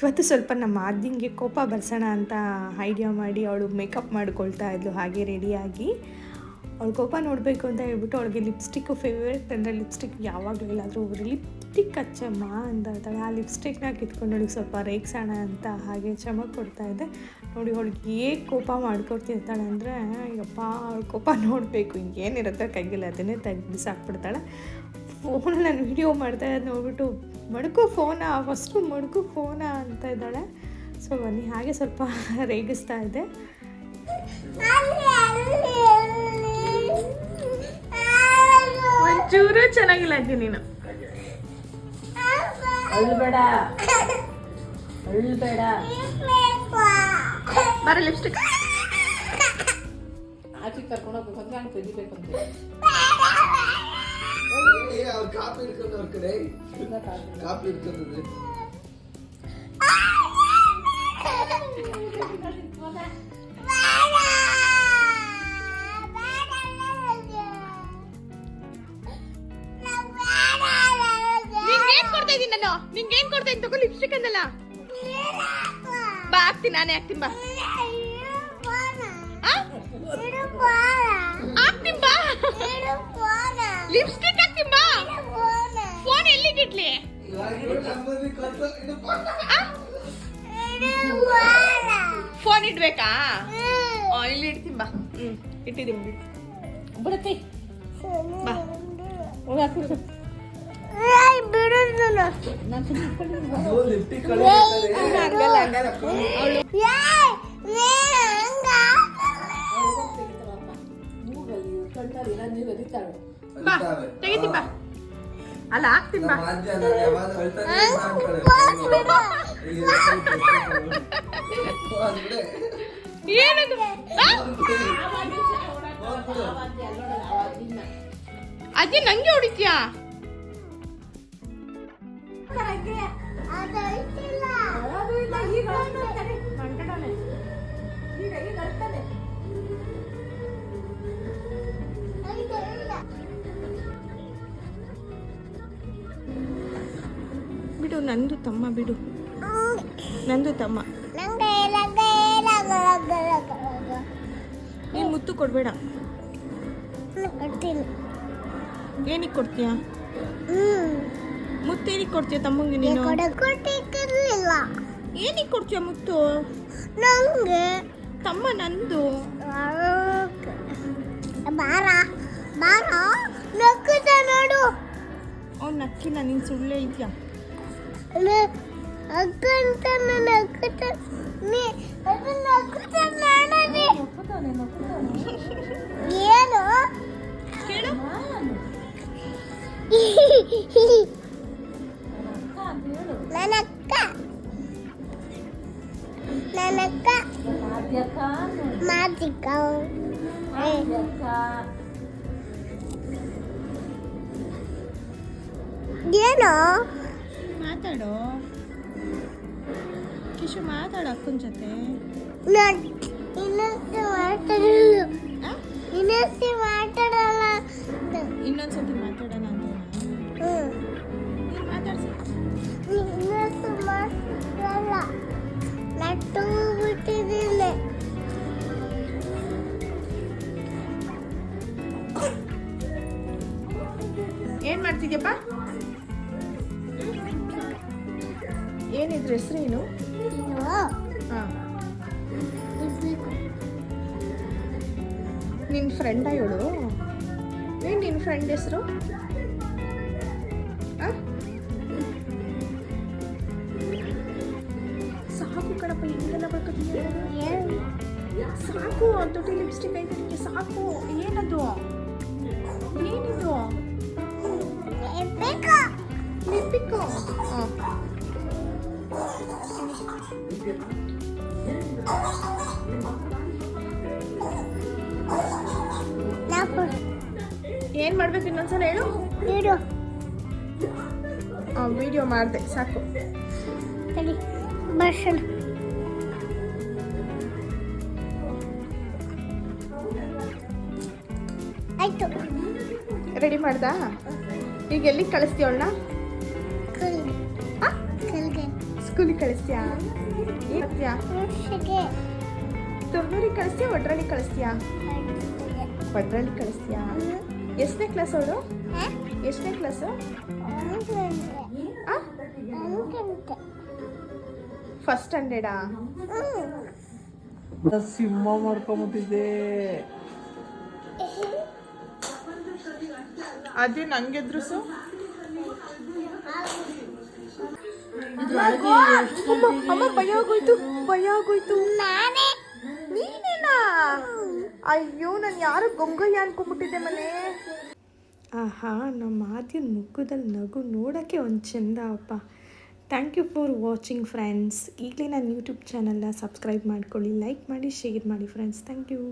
ಇವತ್ತು ಸ್ವಲ್ಪ ನಮ್ಮ ಆದ್ಯಂಗೆ ಕೋಪ ಬರ್ಸೋಣ ಅಂತ ಐಡಿಯಾ ಮಾಡಿ ಅವಳು ಮೇಕಪ್ ಮಾಡ್ಕೊಳ್ತಾ ಇದ್ಲು, ಹಾಗೆ ರೆಡಿಯಾಗಿ ಅವಳು ಕೋಪ ನೋಡಬೇಕು ಅಂತ ಹೇಳ್ಬಿಟ್ಟು ಅವಳಿಗೆ ಲಿಪ್ಸ್ಟಿಕ್ಕು ಫೇವ್ರೇಟ್ ಅಂದರೆ ಲಿಪ್ಸ್ಟಿಕ್ ಯಾವಾಗಲೂ ಎಲ್ಲಾದರೂ ಲಿಪ್ಸ್ಟಿಕ್ ಹಚ್ಚಮ್ಮ ಅಂತ ಹೇಳ್ತಾಳೆ. ಆ ಲಿಪ್ಸ್ಟಿಕ್ನ ಕಿತ್ಕೊಂಡು ಅವಳಿಗೆ ಸ್ವಲ್ಪ ರೇಗ್ಸೋಣ ಅಂತ ಹಾಗೆ ಚಮಕ್ ಕೊಡ್ತಾ ಇದ್ದೆ ನೋಡಿ ಅವಳಿಗೆ ಹೇಗೆ ಕೋಪ ಮಾಡ್ಕೊಡ್ತಿರ್ತಾಳೆ ಅಂದರೆ, ಅಯ್ಯಪ್ಪ, ಅವ್ಳ ಕೋಪ ನೋಡಬೇಕು ಏನಿರುತ್ತೆ ಕೈಗಿಲ್ಲ ಅದನ್ನೇ ತೆಗ್ದು ಬಿಸಾಕ್ಬಿಡ್ತಾಳೆ. ಫೋನಲ್ಲಿ ನಾನು ವಿಡಿಯೋ ಮಾಡ್ತಾ ಇದ್ದ ನೋಡ್ಬಿಟ್ಟು, ಮಡ್ಕು ಫೋನಾ ಫಸ್ಟು ಮಡ್ಕು ಫೋನಾ ಅಂತ ಇದ್ದಾಳೆ. ಸೊ ಬನ್ನಿ, ಹಾಗೆ ಸ್ವಲ್ಪ ರೇಗಿಸ್ತಾ ಇದ್ದೆ ಒಂಚೂರು ಚೆನ್ನಾಗಿಲ್ಲ ಅಜ್ಜಿ ನೀನು. ಅಳ್ಬೇಡ. ಅಳ್ಬೇಡ. ಬರ ಲಿಪ್ಸ್ಟಿಕ್ ಆಚೆ ಕರ್ಕೊಂಡು ಹೋಗ್ಬೇಕು ಅಂದ್ರೆ ಹಂಗೆ ತೆಗಿಬೇಕು ಅಂತ. ಅವ್ರು ಕಾಪಿ ಹಿಡ್ಕೊಂಡು ಅವ್ರ ಕಡೆ. ಕಾಪಿ ಹಿಡ್ಕೊಂಡ್ರೆ ನಿಂಗೆ ಏನ್ ಕೊಡ್ತಾ ಇದೀನಿ ನಾನು? ನಿಂಗೆ ಏನ್ ಕೊಡ್ತಾ ಇದ್ದೀನಿ ತಗೋ ಲಿಪ್ಸ್ಟಿಕ್ ಅಂದಲ್ಲ. ಬಾ ಹಾಕ್ತೀನಿ ನಾನೇ ಹಾಕ್ತೀನಿ ಬಾ ಬಾ ಲಿಪ್ಸ್ಟಿಕ್ ಬಾ ಫೋನ್ ಎಲ್ಲಿಗೆ ಇಡ್ಲಿ? ಇವಾಗ ಇವ್ರು ನಮ್ಮಲ್ಲಿ ಕಲ್ತು ಫೋನ್ ಇಡ್ಬೇಕಾ ಇಲ್ಲಿ ಇಡ್ತೀನಿ ಬಾ ಹ್ಮ್ ಇಟ್ಟಿದ್ದೀನಿ. ಬಿಡು. ಬಾ. ಅಂದ್ರೆ ಏನದು? ಆ? ಅಜ್ಜಿ ನಂಗೆ ಹೊಡಿತೀಯಾ? ಬಿಡು ನಂದು ತಮ್ಮ ಬಿಡು. ನಂದು ತಮ್ಮ. ನೀನು ಮುತ್ತು ಕೊಡಬೇಡ. ಏನಕ್ಕೆ ಕೊಡ್ತೀಯಾ? ಮುತ್ತು ಏನಕ್ಕೆ ಕೊಡ್ತೀಯ ತಮ್ಮಂಗೆ ನೀನು? ಕೊಟ್ಟಿರ್ಲಿಲ್ಲ ಏನಕ್ಕೆ ಕೊಡ್ತೀಯ ಮುತ್ತು? ನಂಗೆ ತಮ್ಮ ನಂದು. ಬಾರ ಬಾರ. ನಕ್ಕುತ್ತ ನೋಡು. ಓ ನಕ್ಕಿಲ್ಲ ನೀನು ಸುಳ್ಳು ಇದೆಯಾ? ಅಕ್ಕಂತ ನಕ್ಕುತ್ತ ನೀ ಅದು ನಕ್ಕುತ್ತ ನೋಡಲಿ ಏನು? ಕೇಳು. ಏನೋ ಮಾತಾಡೋ ಏನು? ಮಾತಾಡು? ಕಿಶು ಮಾತಾಡ ಅಕ್ಕನ ಜೊತೆ. ಇನ್ನೊಂದ್ಸತಿ ಮಾತಾಡಲ್ಲ. ಇನ್ನೊಂದ್ಸತಿ ಏನು ಮಾಡ್ತಿದ್ಯಪ್ಪ? ಏನಿದ್ರ ಹೆಸರೇನು ಹಾಂ. ನಿನ್ನ ಫ್ರೆಂಡ ಇವಳು? ಏನು ನಿನ್ನ ಫ್ರೆಂಡ್ ಹೆಸರು? ಸಾಕು ಕಣಪ್ಪ ಹಿಂಗೆಲ್ಲ ಬರ್ಕೊತೀಯ ಸಾಕು ದೊಡ್ಡ ಲಿಪ್ಸ್ಟಿಕ್ ಐತೆ ನಿಮಗೆ ಸಾಕು. ಏನಿದು? ಏನು ಮಾಡ್ಬೇಕು ಇನ್ನೊಂದ್ಸಲ ಹೇಳು? ನೀಡು ವಿಡಿಯೋ ಮಾಡಿದೆ ಸಾಕು. ತಡಿ ಬರ್ಸೋಣ. ಆಯ್ತು. ರೆಡಿ ಮಾಡ್ದಾ? ಈಗ ಎಲ್ಲಿಗೆ ಕಳಿಸ್ತೀವಣ್ಣ ಸ್ಕೂಲಿಗೆ ಕಳಿಸ್ತೀಯಾ? ಏನು ಮಾಡ್ತೀಯಾ? ವರ್ಷಕ್ಕೆ ತುರ್ನೂರಿಗೆ ಕಳಿಸ್ತೀಯಾ ಒಡ್ರಲ್ಲಿ ಕಳಿಸ್ತೀಯಾ? ಒಡ್ರಲ್ಲಿ ಕಳಿಸ್ತೀಯಾ? ಎಷ್ಟನೇ ಕ್ಲಾಸ್ ಅವಳು? ಎಷ್ಟನೇ ಕ್ಲಾಸು? ಫಸ್ಟ್ ಸ್ಟ್ಯಾಂಡರ್ಡಾ? ಸಿಂಹ ಮಾಡ್ಕೊಂಬಿಟ್ಟಿದ್ದೆ. ಅದೇ ನಂಗೆ ಎದುರಿಸು. ಅಮ್ಮ ಭಯ ಆಗೋಯ್ತು ಭಯ ಆಗೋಯ್ತು. ನಾನೇ. ನೀನೇನಾ? ಅಯ್ಯೋ ನಾನು ಯಾರು ಗೊಂಗಯ್ಯ ಅನ್ಕೊಂಡ್ಬಿಟ್ಟಿದ್ದೆ ಮನೆ. ಆಹಾ ನಮ್ಮ ಆದ್ಯನ ಮುಖದಲ್ಲಿ ನಗು ನೋಡೋಕ್ಕೆ ಒಂದು ಚಂದ ಅಪ್ಪ. Thank you for watching friends ಈಗಲೇ ನನ್ನ ಯೂಟ್ಯೂಬ್ ಚಾನಲ್ನ ಸಬ್ಸ್ಕ್ರೈಬ್ ಮಾಡ್ಕೊಳ್ಳಿ ಲೈಕ್ ಮಾಡಿ ಶೇರ್ ಮಾಡಿ ಫ್ರೆಂಡ್ಸ್ ಥ್ಯಾಂಕ್ ಯು